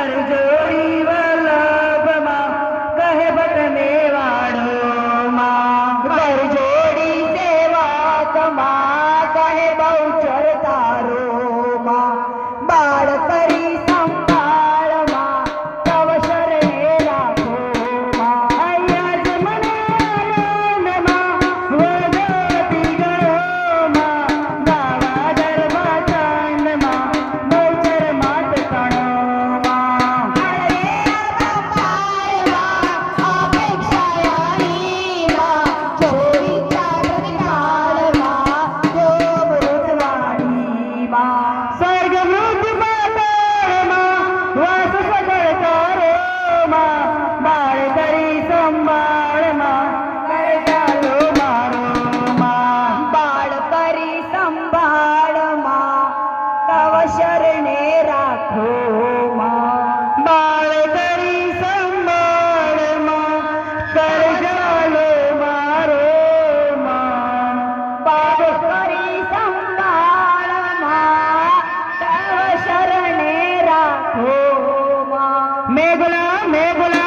પર જોડી વલ્લભમાં કહે બટને વાળોમાં પર જોડી સેવા કમા કહે બહુ ચર તારો ಸ మేఘుల మేఘుల